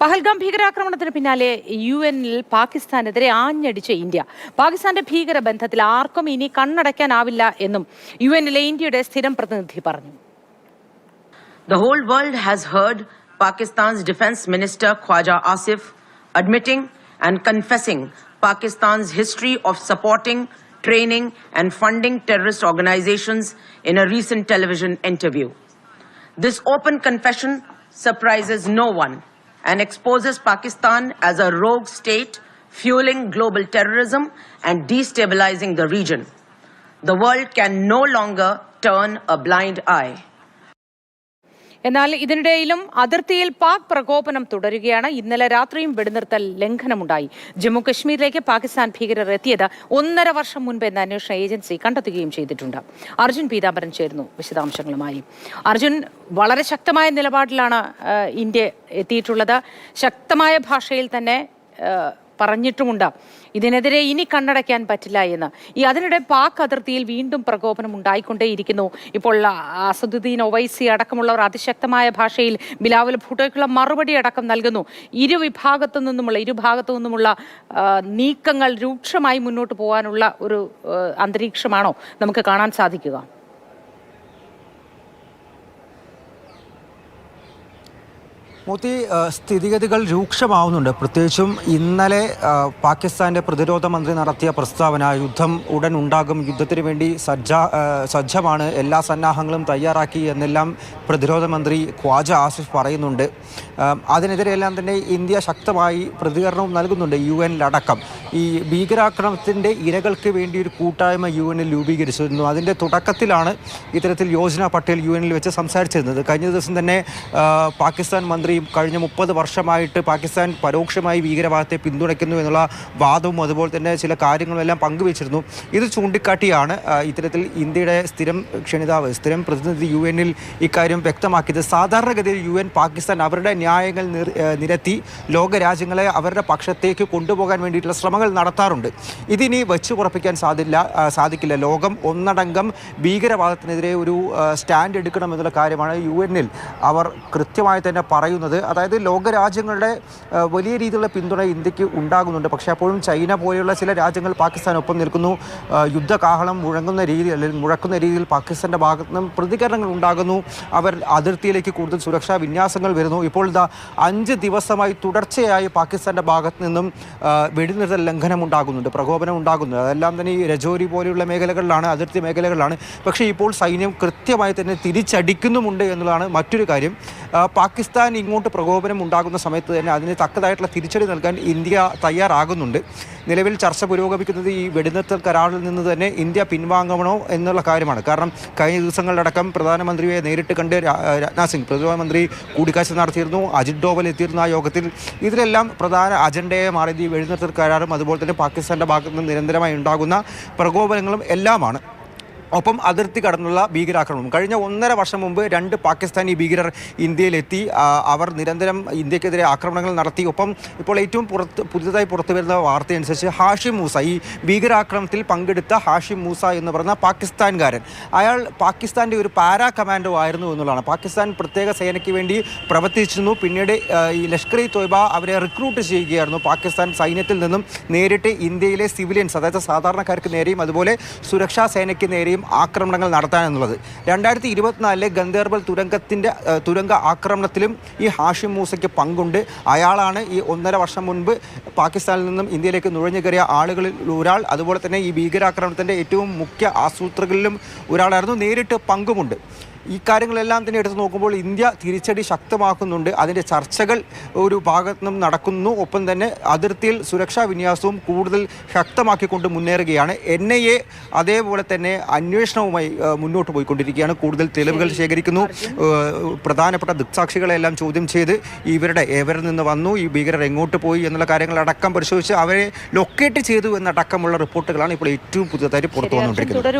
പഹൽഗാം ഭീകരാക്രമണത്തിന് പിന്നാലെ U എനിൽ പാകിസ്ഥാനെതിരെ ആഞ്ഞടിച്ച India പാകിസ്ഥാന്റെ ഭീകര ബന്ധത്തിൽ ആർക്കും ഇനി കണ്ണടയ്ക്കാനാവില്ല എന്നും യു എന്നിലെ ഇന്ത്യയുടെ സ്ഥിരം പ്രതിനിധി പറഞ്ഞു The whole world has heard Pakistan's Defense Minister Khwaja Asif admitting and confessing Pakistan's history of supporting, training, and funding terrorist organizations in a recent television interview. This open confession surprises no one and exposes Pakistan as a rogue state fueling global terrorism and destabilizing the region. The world can no longer turn a blind eye. എന്നാൽ ഇതിനിടയിലും അതിർത്തിയിൽ പാക് പ്രകോപനം തുടരുകയാണ്. ഇന്നലെ രാത്രിയും വെടിനിർത്തൽ ലംഘനമുണ്ടായി. ജമ്മു കശ്മീരിലേക്ക് പാകിസ്ഥാൻ ഭീകരർ എത്തിയത് ഒന്നര വർഷം മുൻപ് എന്ന അന്വേഷണ ഏജൻസി കണ്ടെത്തുകയും ചെയ്തിട്ടുണ്ട്. അർജുൻ പീതാംബരൻ ചേരുന്നു വിശദാംശങ്ങളുമായി. അർജുൻ വളരെ ശക്തമായ നിലപാടിലാണ് ഇന്ത്യ എത്തിയിട്ടുള്ളത്. ശക്തമായ ഭാഷയിൽ തന്നെ പറഞ്ഞിട്ടുമുണ്ട്. ഇതിനെതിരെ ഇനി കണ്ണടയ്ക്കാൻ പറ്റില്ല എന്ന്. ഈ അതിനിടെ പാക് അതിർത്തിയിൽ വീണ്ടും പ്രകോപനം ഉണ്ടായിക്കൊണ്ടേയിരിക്കുന്നു. ഇപ്പോൾ അസദുദ്ദീൻ ഒവൈസി അടക്കമുള്ളവർ അതിശക്തമായ ഭാഷയിൽ ബിലാവൽ ഭൂട്ടോയ്ക്കുള്ള മറുപടി അടക്കം നൽകുന്നു. ഇരുവിഭാഗത്തു നിന്നുമുള്ള ഇരുഭാഗത്തു നിന്നുമുള്ള നീക്കങ്ങൾ രൂക്ഷമായി മുന്നോട്ട് പോകാനുള്ള ഒരു അന്തരീക്ഷമാണോ നമുക്ക് കാണാൻ സാധിക്കുക? മോത്തി സ്ഥിതിഗതികൾ രൂക്ഷമാവുന്നുണ്ട്. പ്രത്യേകിച്ചും ഇന്നലെ പാകിസ്ഥാന്റെ പ്രതിരോധ മന്ത്രി നടത്തിയ പ്രസ്താവന യുദ്ധം ഉടൻ ഉണ്ടാകും യുദ്ധത്തിന് വേണ്ടി സജ്ജ സജ്ജമാണ് എല്ലാ സന്നാഹങ്ങളും തയ്യാറാക്കി എന്നെല്ലാം പ്രതിരോധ മന്ത്രി ഖ്വാജ ആസിഫ് പറയുന്നുണ്ട്. അതിനെതിരെയെല്ലാം തന്നെ ഇന്ത്യ ശക്തമായി പ്രതികരണവും നൽകുന്നുണ്ട് യു എന്നിലടക്കം. ഈ ഭീകരാക്രമണത്തിന്റെ ഇരകൾക്ക് വേണ്ടി ഒരു കൂട്ടായ്മ യു എന്നിൽ രൂപീകരിച്ചിരുന്നു. അതിന്റെ തുടക്കത്തിലാണ് ഇത്തരത്തിൽ യോജന പട്ടേൽ യു എന്നിൽ വെച്ച് സംസാരിച്ചിരുന്നത്. കഴിഞ്ഞ ദിവസം തന്നെ പാകിസ്ഥാൻ പാകിസ്ഥാൻ മന്ത്രിയും കഴിഞ്ഞ മുപ്പത് വർഷമായിട്ട് പാകിസ്ഥാൻ പരോക്ഷമായി ഭീകരവാദത്തെ പിന്തുണയ്ക്കുന്നു എന്നുള്ള വാദവും അതുപോലെ തന്നെ ചില കാര്യങ്ങളെല്ലാം പങ്കുവച്ചിരുന്നു. ഇത് ചൂണ്ടിക്കാട്ടിയാണ് ഇത്തരത്തിൽ ഇന്ത്യയുടെ സ്ഥിരം ക്ഷണിതാവ് സ്ഥിരം പ്രതിനിധി യു എന്നിൽ ഇക്കാര്യം വ്യക്തമാക്കിയത്. സാധാരണഗതിയിൽ യു എൻ പാകിസ്ഥാൻ അവരുടെ ന്യായങ്ങൾ നിരത്തി ലോകരാജ്യങ്ങളെ അവരുടെ പക്ഷത്തേക്ക് കൊണ്ടുപോകാൻ വേണ്ടിയിട്ടുള്ള ശ്രമങ്ങൾ നടത്താറുണ്ട്. ഇതിനി വെച്ചു കുറപ്പിക്കാൻ സാധില്ല സാധിക്കില്ല. ലോകം ഒന്നടങ്കം ഭീകരവാദത്തിനെതിരെ ഒരു സ്റ്റാൻഡ് എടുക്കണം എന്നുള്ള കാര്യമാണ് യു എന്നിൽ അവർ കൃത്യമായി തന്നെ പറയുന്നത്. അതായത് ലോകരാജ്യങ്ങളുടെ വലിയ രീതിയിലുള്ള പിന്തുണ ഇന്ത്യയ്ക്ക് ഉണ്ടാകുന്നുണ്ട്. പക്ഷേ അപ്പോഴും ചൈന പോലെയുള്ള ചില രാജ്യങ്ങൾ പാകിസ്ഥാനൊപ്പം നിൽക്കുന്നു. യുദ്ധകാഹളം മുഴങ്ങുന്ന രീതിയിൽ അല്ലെങ്കിൽ മുഴക്കുന്ന രീതിയിൽ പാകിസ്ഥാന്റെ ഭാഗത്ത് നിന്നും പ്രതികരണങ്ങൾ ഉണ്ടാകുന്നു. അവർ അതിർത്തിയിലേക്ക് കൂടുതൽ സുരക്ഷാ വിന്യാസങ്ങൾ വരുന്നു. ഇപ്പോൾ ഇതാ അഞ്ച് ദിവസമായി തുടർച്ചയായി പാകിസ്ഥാന്റെ ഭാഗത്ത് നിന്നും വെടിനിർത്തൽ ലംഘനം ഉണ്ടാകുന്നുണ്ട് പ്രകോപനം ഉണ്ടാകുന്നുണ്ട്. അതെല്ലാം തന്നെ ഈ രജോരി പോലെയുള്ള മേഖലകളിലാണ് അതിർത്തി മേഖലകളിലാണ്. പക്ഷേ ഇപ്പോൾ സൈന്യം കൃത്യമായി തന്നെ തിരിച്ചടിക്കുന്നുമുണ്ട് എന്നുള്ളതാണ് മറ്റൊരു കാര്യം. പാകിസ്ഥാൻ ഇങ്ങോട്ട് പ്രകോപനം ഉണ്ടാകുന്ന സമയത്ത് തന്നെ അതിന് തക്കതായിട്ടുള്ള തിരിച്ചടി നൽകാൻ ഇന്ത്യ തയ്യാറാകുന്നുണ്ട്. നിലവിൽ ചർച്ച പുരോഗമിക്കുന്നത് ഈ വെടിനിർത്തൽ കരാറിൽ നിന്ന് തന്നെ ഇന്ത്യ പിൻവാങ്ങണോ എന്നുള്ള കാര്യമാണ്. കാരണം കഴിഞ്ഞ ദിവസങ്ങളിലടക്കം പ്രധാനമന്ത്രിയെ നേരിട്ട് കണ്ട് രാജ്നാഥ് സിംഗ് പ്രധാനമന്ത്രി കൂടിക്കാഴ്ച നടത്തിയിരുന്നു. അജിത് ഡോവൽ എത്തിയിരുന്ന ആ യോഗത്തിൽ ഇതിലെല്ലാം പ്രധാന അജണ്ടയെ മാറിയത് ഈ വെടിനിർത്തൽ കരാറും അതുപോലെ തന്നെ പാകിസ്ഥാന്റെ ഭാഗത്ത് നിന്ന് നിരന്തരമായി ഉണ്ടാകുന്ന പ്രകോപനങ്ങളും എല്ലാമാണ്. ഒപ്പം അതിർത്തി കടന്നുള്ള ഭീകരാക്രമണം കഴിഞ്ഞ ഒന്നര വർഷം മുമ്പ് രണ്ട് പാകിസ്ഥാനി ഭീകരർ ഇന്ത്യയിലെത്തി. അവർ നിരന്തരം ഇന്ത്യക്കെതിരെ ആക്രമണങ്ങൾ നടത്തി. ഒപ്പം ഇപ്പോൾ ഏറ്റവും പുറത്ത് പുതുതായി പുറത്തു വരുന്ന വാർത്തയനുസരിച്ച് ഹാഷിം മൂസ ഈ ഭീകരാക്രമണത്തിൽ പങ്കെടുത്ത ഹാഷിം മൂസ എന്ന് പറയുന്ന പാകിസ്ഥാൻകാരൻ അയാൾ പാകിസ്ഥാന്റെ ഒരു പാരാ കമാൻഡോ ആയിരുന്നു എന്നുള്ളതാണ്. പാകിസ്ഥാൻ പ്രത്യേക സേനയ്ക്ക് വേണ്ടി പ്രവർത്തിച്ചിരുന്നു. പിന്നീട് ഈ ലഷ്കർ ഇ തോയ്ബ അവരെ റിക്രൂട്ട് ചെയ്യുകയായിരുന്നു. പാകിസ്ഥാൻ സൈന്യത്തിൽ നിന്നും നേരിട്ട് ഇന്ത്യയിലെ സിവിലിയൻസ് അതായത് സാധാരണക്കാർക്ക് നേരെയും അതുപോലെ സുരക്ഷാ സേനയ്ക്ക് നേരെയും ആക്രമണങ്ങൾ നടത്താൻ എന്നുള്ളത്. രണ്ടായിരത്തി ഇരുപത്തിനാലിലെ ഗന്ധർബൽ തുരങ്കത്തിന്റെ തുരങ്ക ആക്രമണത്തിലും ഈ ഹാഷിം മൂസയ്ക്ക് പങ്കുണ്ട്. അയാളാണ് ഈ ഒന്നര വർഷം മുൻപ് പാകിസ്ഥാനിൽ നിന്നും ഇന്ത്യയിലേക്ക് നുഴഞ്ഞു കയറിയ ആളുകളിൽ ഒരാൾ അതുപോലെ തന്നെ ഈ ഭീകരാക്രമണത്തിന്റെ ഏറ്റവും മുഖ്യ ആസൂത്രകളിലും ഒരാളായിരുന്നു. നേരിട്ട് പങ്കുമുണ്ട്. ഈ കാര്യങ്ങളെല്ലാം തന്നെ എടുത്തു നോക്കുമ്പോൾ ഇന്ത്യ തിരിച്ചടി ശക്തമാക്കുന്നുണ്ട്. അതിന്റെ ചർച്ചകൾ ഒരു ഭാഗത്തു നിന്നും നടക്കുന്നു. ഒപ്പം തന്നെ അതിർത്തിയിൽ സുരക്ഷാ വിന്യാസവും കൂടുതൽ ശക്തമാക്കിക്കൊണ്ട് മുന്നേറുകയാണ്. എൻ ഐ എ അതേപോലെ തന്നെ അന്വേഷണവുമായി മുന്നോട്ട് പോയിക്കൊണ്ടിരിക്കുകയാണ്. കൂടുതൽ തെളിവുകൾ ശേഖരിക്കുന്നു. പ്രധാനപ്പെട്ട ദൃക്സാക്ഷികളെല്ലാം ചോദ്യം ചെയ്ത് ഇവരുടെ എവരിൽ നിന്ന് വന്നു. ഈ ഭീകരർ എങ്ങോട്ട് പോയി എന്നുള്ള കാര്യങ്ങളടക്കം പരിശോധിച്ച് അവരെ ലൊക്കേറ്റ് ചെയ്തു എന്നടക്കമുള്ള റിപ്പോർട്ടുകളാണ് ഇപ്പോൾ ഏറ്റവും പുതിയതായിട്ട് പുറത്തു വന്നുകൊണ്ടിരിക്കുന്നത്.